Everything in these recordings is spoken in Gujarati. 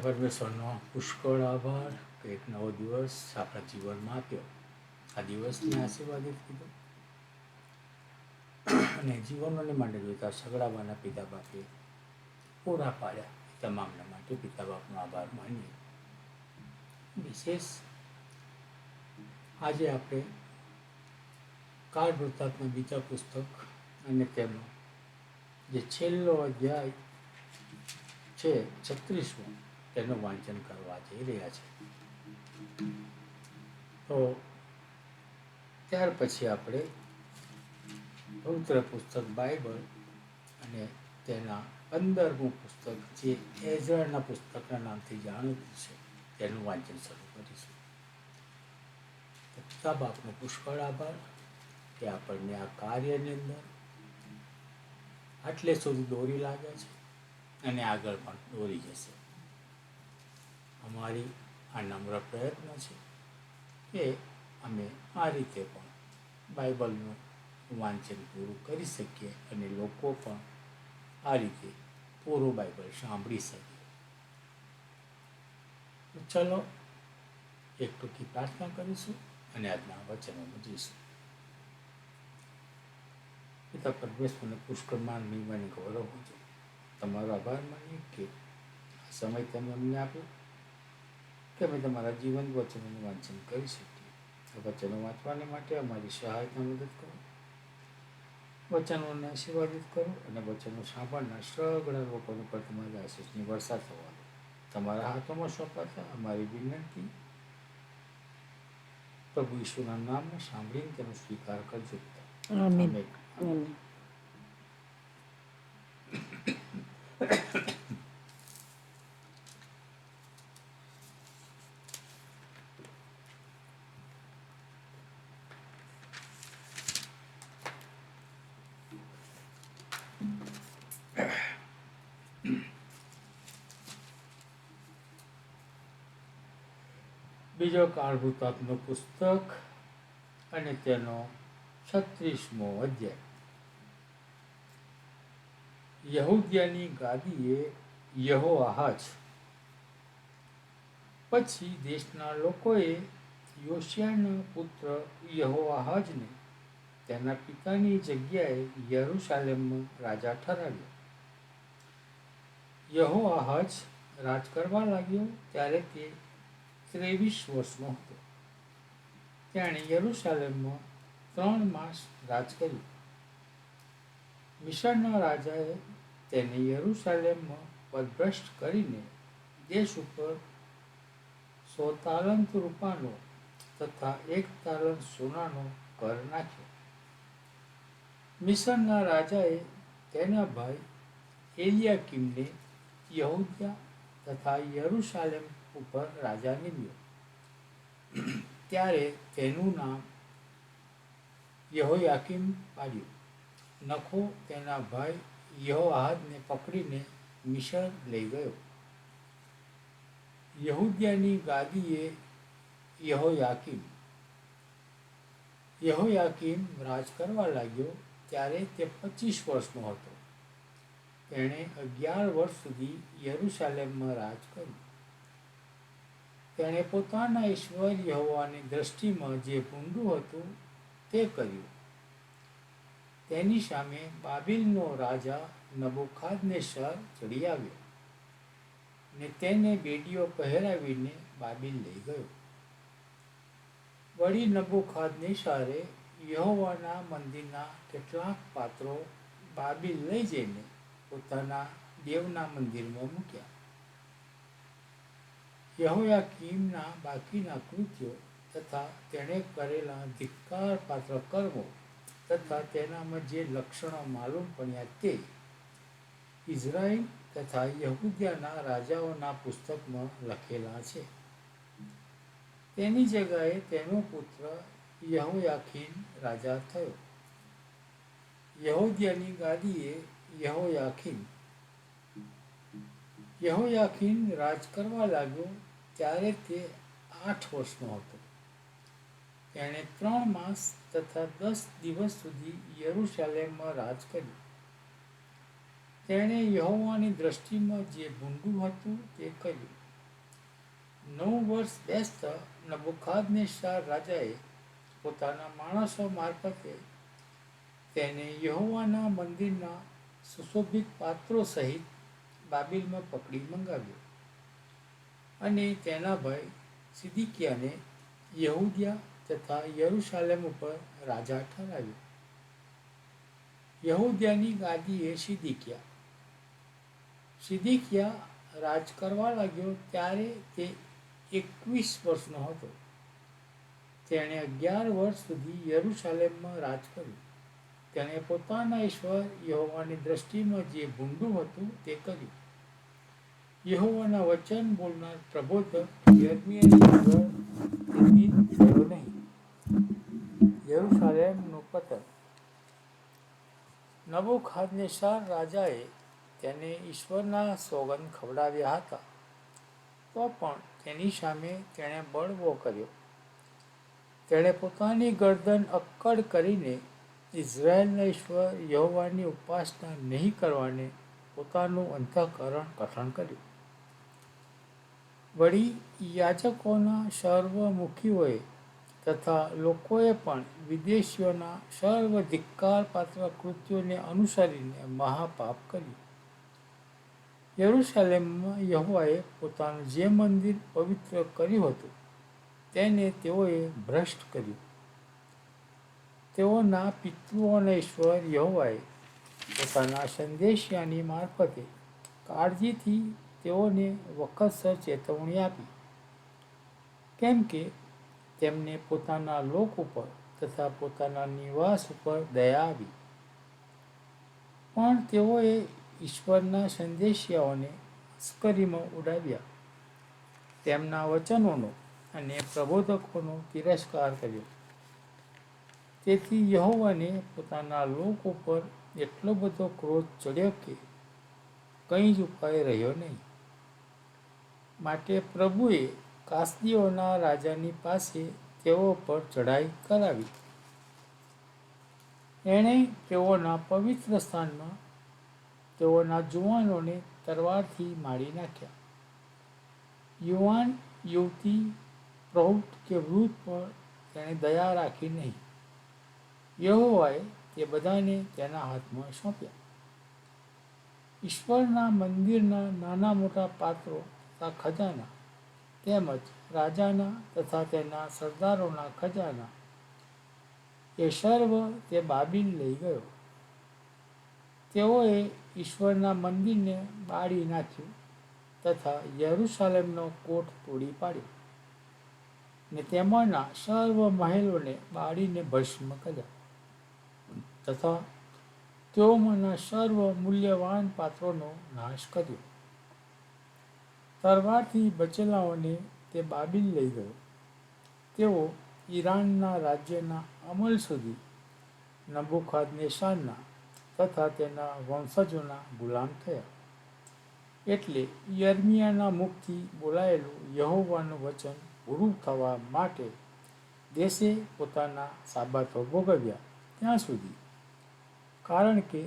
પરમેશ્વરનો પુષ્કળ આભાર. કે એક નવો દિવસ આપણા જીવનમાં આપ્યો. આ દિવસને આશીર્વાદિત કીધો. અને જીવનોને માટે જોઈતા સગડાવાના પિતા બાપે પૂરા પાડ્યા તમામના માટે પિતા બાપનો આભાર માનીએ. વિશેષ, આજે આપણે કાળ વૃત્તાંતના બીજા પુસ્તક અને તેનો જે છેલ્લો અધ્યાય છે છત્રીસમો તેનું વાંચન કરવા જઈ રહ્યા છે. તો ત્યાર પછી આપણે પવિત્ર પુસ્તક બાઇબલ અને તેના અંદરનું પુસ્તક જે એઝરાના પુસ્તકના નામથી જાણીતું છે, તેનું વાંચન શરૂ કરીશું. તો પિતા બાપનો પુષ્કળ આભાર કે આપણને આ કાર્યની અંદર આટલે સુધી દોરી લાગે છે અને આગળ પણ દોરી જશે. અમારી આ નમ્ર પ્રયત્ન છે કે અમે આ રીતે પણ બાઇબલનું વાંચન પૂરું કરી શકીએ અને લોકો પણ આ રીતે પૂરું બાઇબલ સાંભળી શકે. ચલો, એક ટૂંકી પ્રાર્થના કરીશું અને આજના વચનોમાં જઈશું. પિતા પરમેશ્વરને પુષ્કળમાં મહિમાની ગૌરવ હોજો તમારો આભાર માનીએ કે આ સમય તમે અમને આપ્યો. કે અમે તમારા જીવન વચનોનું વાંચન કરી શકીએ. વચનો વાંચવાને માટે અમારી સહાયતા મદદ કરો. વચનોને આશીર્વાદિત કરો અને વચનો સાંભળનાર સગળા લોકોને પર તમારી આશીષની વરસાદ થવા તમારા હાથોમાં સોંપાતા અમારી વિનંતી પ્રભુ ઈશ્વરના નામને સાંભળીને તેનો સ્વીકાર કરજો. આમીન. બીજો કાળભૂતાત્મક પુસ્તક અને તેનો છત્રીસમો અધ્યાય. યહૂદિયાની ગાદીએ યહો આહાજ પછી દેશના લોકોએ યોશિયાના પુત્ર યહો આહાજને તેના પિતાની જગ્યાએ યરૂશાલેમમાં રાજા ઠરાવ્યો. યહો આહાજ રાજ કરવા લાગ્યો ત્યારે તે ત્રેવીસ વર્ષનો હતો. તેણે યરુસાલેમમાં ત્રણ માસ રાજ કર્યું. મિશરના રાજાએ તેને યરુસાલેમમાં પદભ્રષ્ટ કરીને દેશ ઉપર સો તાલંત રૂપાનો તથા એક તાલંત સોનાનો કર નાખ્યો. મિશરના રાજાએ તેના ભાઈ એલિયાકીમને યહુદિયા તથા યરૂશાલેમ ઉપર રાજા નિમ્યો ત્યારે તેનું નામ યહોયાકીમ પાડ્યું. નખો તેના ભાઈ યહોઆહાદને પકડીને મિશર લઈ ગયો. યહૂદિયાની ગાદીએ યહોયાકીમ. યહોયાકીમ રાજ કરવા લાગ્યો ત્યારે તે પચીસ વર્ષનો હતો. તેણે અગિયાર વર્ષ સુધી યરૂશાલેમમાં રાજ કર્યું. તેણે પોતાના ઈશ્વર હોવાની દ્રષ્ટિમાં જે ભૂંડું હતું તે કર્યું. તેની સામે બાબિલનો રાજા નબુખાદનેસર ચડી આવ્યો ને તેને બેડીઓ પહેરાવીને બાબિલ લઈ ગયો. વળી નબુખાદનેસરે યહોવાના મંદિરના કેટલાક પાત્રો બાબિલ લઈ જઈને પોતાના દેવના મંદિરમાં મૂક્યા. યહોયાકીમના બાકીના કૃત્યો તથા તેણે કરેલા ધિક્કાર પાત્ર કર્મો તથા તેનામાં જે લક્ષણો માલુમ પડ્યા તે. ઇઝરાયલ તથા યહૂદિયાના રાજાઓના પુસ્તકમાં લખેલા છે. તેની જગાએ તેનો પુત્ર યહોયાખીન રાજા થયો. યહોદિયાની ગાદીએ યહોયાખીન યહોયાખીન રાજ કરવા લાગ્યો ત્યારે તે આઠ વર્ષનો હતો. તેણે ત્રણ માસ તથા દસ દિવસ સુધી યરુશાલેમમાં રાજ કર્યું. તેણે યહોવાની દ્રષ્ટિમાં જે ભૂંડું હતું તે કર્યું. નવ વર્ષ બેસતા નબુખાદનેશાર રાજાએ પોતાના માણસો મારફતે તેને યહોવાના મંદિરના સુશોભિત પાત્રો સહિત બાબિલમાં પકડી મંગાવ્યો. અને તેના ભાઈ સિદ્દિકિયાને યહૂદિયા તથા યરુશાલેમ ઉપર રાજા ઠરાવ્યો. યહૂદિયાની ગાદીએ સિદ્દિકિયા. સિદ્દિકિયા રાજ કરવા લાગ્યો ત્યારે તે એકવીસ વર્ષનો હતો. તેણે અગિયાર વર્ષ સુધી યરુશાલેમમાં રાજ કર્યું. તેણે પોતાના ઈશ્વર યહોવાની દ્રષ્ટિમાં જે ભૂંડું હતું તે કર્યું. યહોવાના વચન બોલનાર પ્રબોધક યર્મિયાની થયો નહીં. યરુસાલેમનું પતન. નબુખાદનેશાર રાજાએ તેને ઈશ્વરના સોગંદ ખવડાવ્યા હતા. તો પણ તેની સામે તેણે બળવો કર્યો. તેણે પોતાની ગરદન અક્કડ કરીને ઇઝરાયલના ઈશ્વર યહોવાની ઉપાસના નહીં કરવાને પોતાનું અંતઃકરણ કથન કર્યું. વળી યાજકોના સર્વમુખીઓએ તથા લોકોએ પણ વિદેશીઓના સર્વ ધિક્કાર પાત્ર કૃત્યોને અનુસરીને મહાપાપ કર્યું. યરુશાલેમમાં યહોવાએ પોતાનું જે મંદિર પવિત્ર કર્યું હતું, તેને તેઓએ ભ્રષ્ટ કર્યું. તેઓના પિતૃઓને ઈશ્વર યહોવાએ પોતાના સંદેશયાની મારફતે કાળજીથી તેઓને વખતસર ચેતવણી આપી. કેમ કે તેમને પોતાના લોક ઉપર તથા પોતાના નિવાસ ઉપર દયા આવી. પણ તેઓએ ઈશ્વરના સંદેશિયાઓને અસ્કરીમાં ઉડાવ્યા. તેમના વચનોનો અને પ્રબોધકોનો તિરસ્કાર કર્યો. તેથી યહોવાને પોતાના લોક ઉપર એટલો બધો ક્રોધ ચડ્યો કે કંઈ જ ઉપાય રહ્યો નહીં. માટે પ્રભુએ કાસદીઓના રાજાની પાસે તેઓ પર ચઢાઈ કરાવી. એણે તેઓના પવિત્ર સ્થાનમાં તેઓના જુવાનોને તરવારથી મારી નાખ્યા. યુવાન યુવતી, પ્રૌઢ કે વૃદ્ધ પર તેણે દયા રાખી નહીં. યહોવાએ તે બધાને તેના હાથમાં સોંપ્યા. ઈશ્વરના મંદિરના નાના મોટા પાત્રો તથા ખજાના. તેમજ રાજાના તથા તેના સરદારોના ખજાના. એ સર્વ તે બાબિલ લઈ ગયો. તેઓએ ઈશ્વરના મંદિરને બાળી નાખ્યું તથા યરૂશાલેમનો કોટ તોડી પાડ્યો ને તેમાંના સર્વ મહેલોને બાળીને ભસ્મ કર્યા. તથા તેઓમાંના સર્વ મૂલ્યવાન પાત્રોનો નાશ કર્યો. તરવારથી બચેલાઓને તે બાબિલ લઈ ગયો. તેઓ ઈરાનના રાજ્યના અમલ સુધી નબુખાદનેશાનના તથા તેના વંશજોના ગુલામ થયા. એટલે યર્મિયાના મુખથી બોલાયેલું યહોવાનું વચન પૂરું થવા માટે દેશે પોતાના સાબાતો ભોગવ્યા ત્યાં સુધી. કારણ કે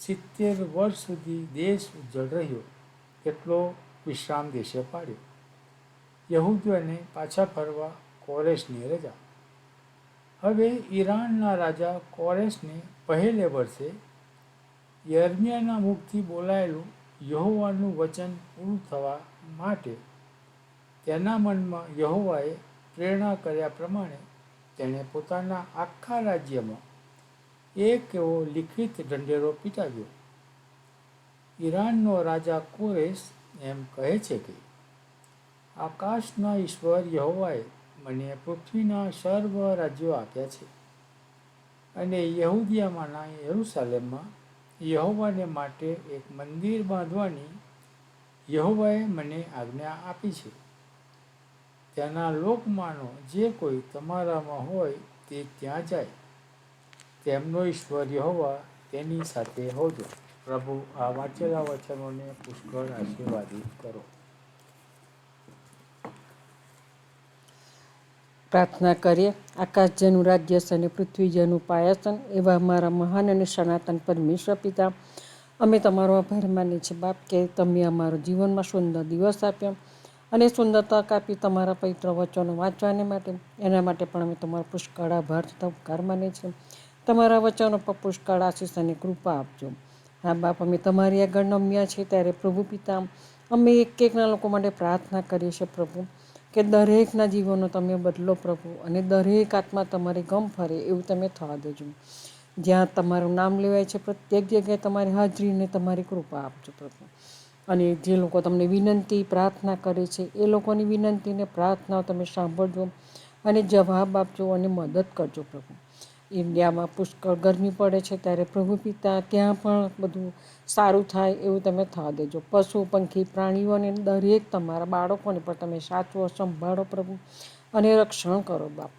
સિત્તેર વર્ષ સુધી દેશ ઉજ્જળ રહ્યો. એટલો વિશ્રામ દેશે પાડ્યો. યહૂદીઓને પાછા ફરવા કોરેશની રજા. હવે ઈરાનના રાજા કોરેશને પહેલે વર્ષે યર્મિયાના મુખથી બોલાયેલું યહોવાનું વચન પૂરું થવા માટે તેના મનમાં યહોવાએ પ્રેરણા કર્યા પ્રમાણે તેણે પોતાના આખા રાજ્યમાં એક એવો લિખિત ઢંઢેરો પીટાવ્યો. ઈરાનનો રાજા કોરેશ એમ કહે છે કે, આકાશના ઈશ્વર યહોવાએ મને પૃથ્વીના સર્વ રાજ્યો આપ્યા છે અને યહૂદિયામાંના યરૂશાલેમમાં યહોવાને માટે એક મંદિર બાંધવાની યહોવાએ મને આજ્ઞા આપી છે. ત્યાંના લોકમાનો જે કોઈ તમારામાં હોય તે ત્યાં જાય. તેમનો ઈશ્વર યહોવા તેની સાથે હોજો. પ્રભુ, આ વાંચેલા વચનોને પુષ્કળ આશીર્વાદિત કરો. પ્રાર્થના કરીએ. આકાશ જેનું રાજ્ય છે અને પૃથ્વી જેનું પાયાસન, એવા અમારા મહાન અને સનાતન પરમેશ્વર પિતા, અમે તમારો આભાર માનીએ છીએ બાપ, કે તમે અમારો જીવનમાં સુંદર દિવસ આપ્યો અને સુંદર તક આપી તમારા પવિત્ર વચનો વાંચવાને માટે. એના માટે પણ અમે તમારો પુષ્કળ આભાર તથા ઉપકાર માનીએ છીએ. તમારા વચનો પર પુષ્કળ આશીષ અને કૃપા આપજો. હા, બાપ, અમે તમારી આગળ નમ્યા છીએ ત્યારે પ્રભુ પિતા, અમે એક એકના લોકો માટે પ્રાર્થના કરીએ છીએ પ્રભુ, કે દરેકના જીવનનો તમે બદલો પ્રભુ અને દરેક આત્મા તમારી ગમ ફરે એવું તમે થવા દેજો. જ્યાં તમારું નામ લેવાય છે, પ્રત્યેક જગ્યાએ તમારી હાજરીને તમારી કૃપા આપજો પ્રભુ. અને જે લોકો તમને વિનંતી, પ્રાર્થના કરે છે, એ લોકોની વિનંતીને પ્રાર્થનાઓ તમે સાંભળજો અને જવાબ આપજો અને મદદ કરજો પ્રભુ. ઇન્ડિયામાં પુષ્કળ ગરમી પડે છે ત્યારે પ્રભુ પિતા ત્યાં પણ બધું સારું થાય એવું તમે થવા દેજો. પશુ, પંખી, પ્રાણીઓને દરેક તમારા બાળકોને પણ તમે સાચવો, સંભાળો પ્રભુ અને રક્ષણ કરો બાપ.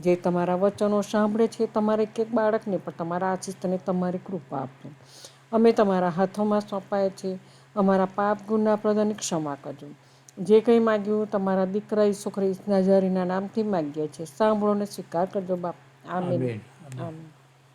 જે તમારા વચનો સાંભળે છે તમારે એક એક બાળકને પણ તમારા આશીષ તમારી કૃપા આપજો અમે તમારા હાથોમાં સોંપાય છે. અમારા પાપ ગુના પ્રદાની ક્ષમા કરજો. જે કંઈ માગ્યું તમારા દીકરા ઈસુ ખ્રિસ્ત નજરીના નામથી માગ્યા છીએ સાંભળો અને સ્વીકાર કરજો બાપ. આમીન. આમેન. આમીન